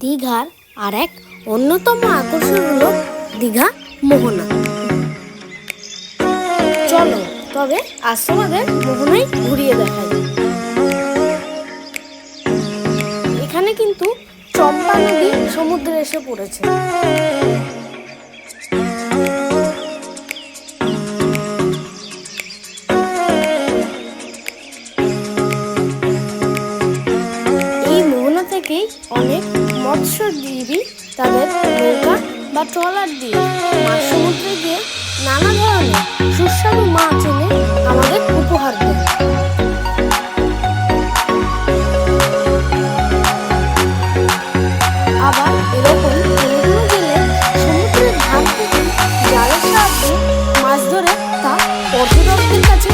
দীঘার আর এক অন্যতম আকর্ষণ হল দীঘা মোহনা। চলো, তবে আজ তোমাদের মোহনায় ঘুরিয়ে দেখাই। এখানে কিন্তু চম্পা নদী সমুদ্রে এসে পড়েছে। থেকেই অনেক মৎস্যজীবী তাদের নৌকা বা ট্রলার দিয়ে সমুদ্রে গিয়ে নানা ধরনের সুস্বাদু মাছ এনে আমাদের উপহার দেয়। মাছ ধরে তা পর্যটকদের কাছে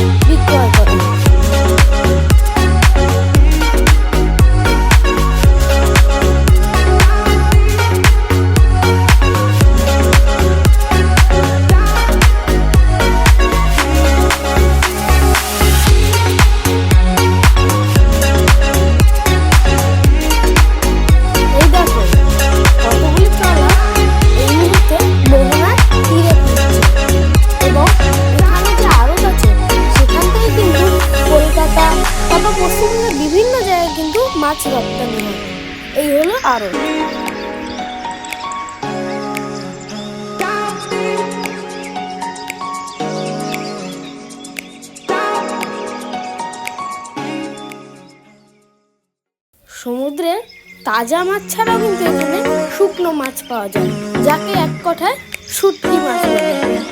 মাছ রপ্তানি হয়। এই হলো আড়ত সমুদ্রে তাজা মাছ ছাড়াও কিন্তু এখানে শুকনো মাছ পাওয়া যায়, যাকে এক কথায় শুটকি মাছ বলে।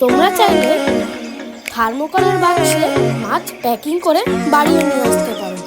তোমরা চাইলে থার্মোকলের বাক্সে মাছ প্যাকিং করে বাড়িয়ে নিয়ে আসতে পারো।